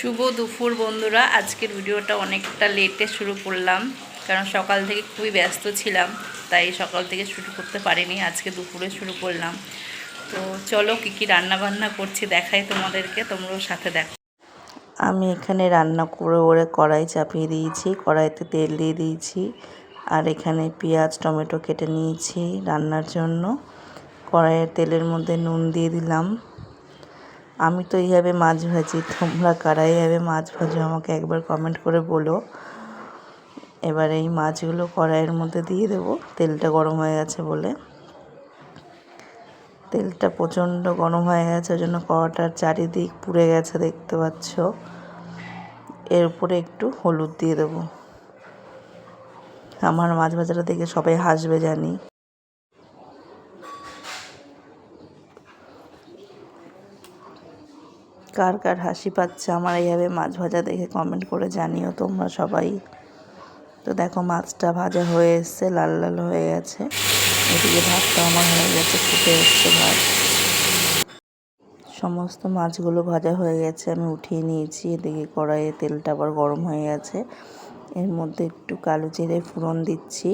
শুভ দুপুর বন্ধুরা। আজকের ভিডিওটা অনেকটা লেটে শুরু করলাম, কারণ সকাল থেকে খুবই ব্যস্ত ছিলাম, তাই সকাল থেকে শুরু করতে পারিনি, আজকে দুপুরে শুরু করলাম। তো চলো কী কী রান্না বান্না করছি দেখাই তোমাদেরকে, তোমরাও সাথে দেখো। আমি এখানে রান্না করে ওরে কড়াই চাপিয়ে দিয়েছি, কড়াইতে তেল দিয়ে দিয়েছি, আর এখানে পেঁয়াজ, টমেটো কেটে নিয়েছি রান্নার জন্য। কড়াইয়ের তেলের মধ্যে নুন দিয়ে দিলাম। আমি তো এইভাবে মাছ ভাজি, তোমরা কারা এইভাবে মাছ ভাজো আমাকে একবার কমেন্ট করে বলো। এবার এই মাছগুলো কড়াইয়ের মধ্যে দিয়ে দেবো, তেলটা গরম হয়ে গেছে বলে। তেলটা প্রচণ্ড গরম হয়ে গেছে, ওই জন্য কড়াটার চারিদিক পুড়ে গেছে দেখতে পাচ্ছ। এর উপরে একটু হলুদ দিয়ে দেবো। আমার মাছ ভাজাটা দেখে সবাই হাসবে জানি। কার কার হাসি পাচ্ছে আমার এইভাবে মাছ ভাজা দেখে কমেন্ট করে জানিও তোমরা সবাই। তো দেখো মাছটা ভাজা হয়ে এসছে, লাল লাল হয়ে গেছে। এদিকে ভাতটা আমার হয়ে গেছে, ফুটে এসছে ভাত। সমস্ত মাছগুলো ভাজা হয়ে গেছে, আমি উঠিয়ে নিয়েছি। এদিকে কড়াইয়ে তেলটা আবার গরম হয়ে গেছে। এর মধ্যে একটু কালো জিরে ফোড়ন দিচ্ছি।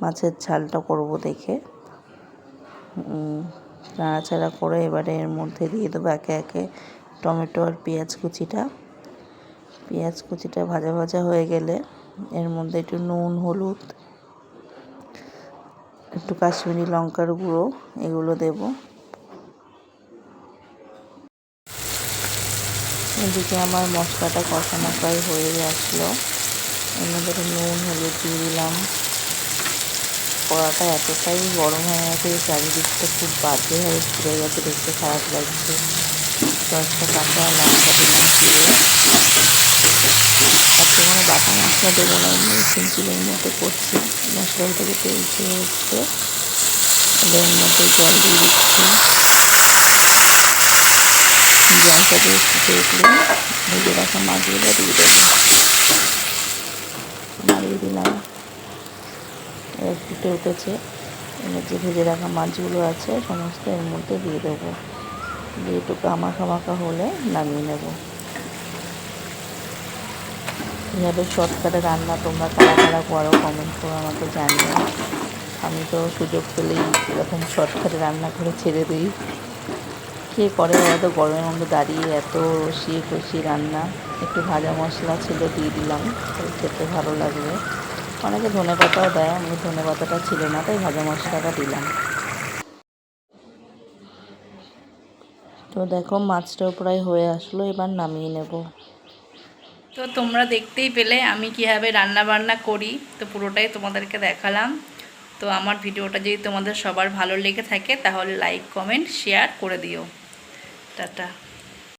মাছের ঝালটা করব দেখে। নাড়াচাড়া করে এবারে এর মধ্যে দিয়ে দেবো একে একে টমেটো আর পেঁয়াজ কুচিটা। পেঁয়াজ কুচিটা ভাজা ভাজা হয়ে গেলে এর মধ্যে একটু নুন, হলুদ, একটু কাশ্মীরি লঙ্কার গুঁড়ো এগুলো দেব। এদিকে আমার মশলাটা কষানো প্রায় হয়ে আসলো। এর মধ্যে নুন, হলুদ দিয়ে দিলাম। কড়াটা এতটাই গরম হয়ে গেছে চারিদিকটা খুব বাজে হয়ে ঘুরে গেছে, দেখতে খারাপ লাগছে। দশটা কাঁচা লঙ্কা দিলাম দিয়ে মানে বাটা মশলা দেবো না সিম্পিলের মতো করছি। মশলার থেকে তেল ছেড়ে এসছে এর মধ্যে জল দিয়ে দিচ্ছি। জলটা দিয়ে ফুটে উঠলে ভেজে রাখা মাছগুলো দিয়ে দেবো নাড়িয়ে দিলাম। ফুটে উঠেছে। যে ভেজে রাখা মাছগুলো আছে, সমস্ত এর মধ্যে দিয়ে দেবো। দিয়ে একটু কামাখা মাখা হলে নামিয়ে নেব। এভাবে শর্টকাটে রান্না তোমরা কারা কারা করো কমেন্ট করে আমাকে জানিও। আমি তো সুযোগ পেলেই এরকম শর্টকাটে রান্না করে ছেড়ে দিই। কে করে এত গরমের মধ্যে দাঁড়িয়ে এত রসিয়ে কষিয়ে রান্না। একটু ভাজা মশলা ছিল দিয়ে দিলাম, খেতে ভালো লাগবে। অনেকে ধনে পাতাও দেয় আমি ধনে পাতাটা ছিল না, তাই ভাজা মশলাটা দিলাম। তো দেখো মাছটাও প্রায় হয়ে আসলো, এবার নামিয়ে নেব। তো তোমরা দেখতেই পেলে, আমি কীভাবে রান্না বান্না করি, তো পুরোটাই তোমাদেরকে দেখালাম। তো আমার ভিডিওটা যদি তোমাদের সবার ভালো লেগে থাকে, তাহলে লাইক কমেন্ট শেয়ার করে দিও। টাটা।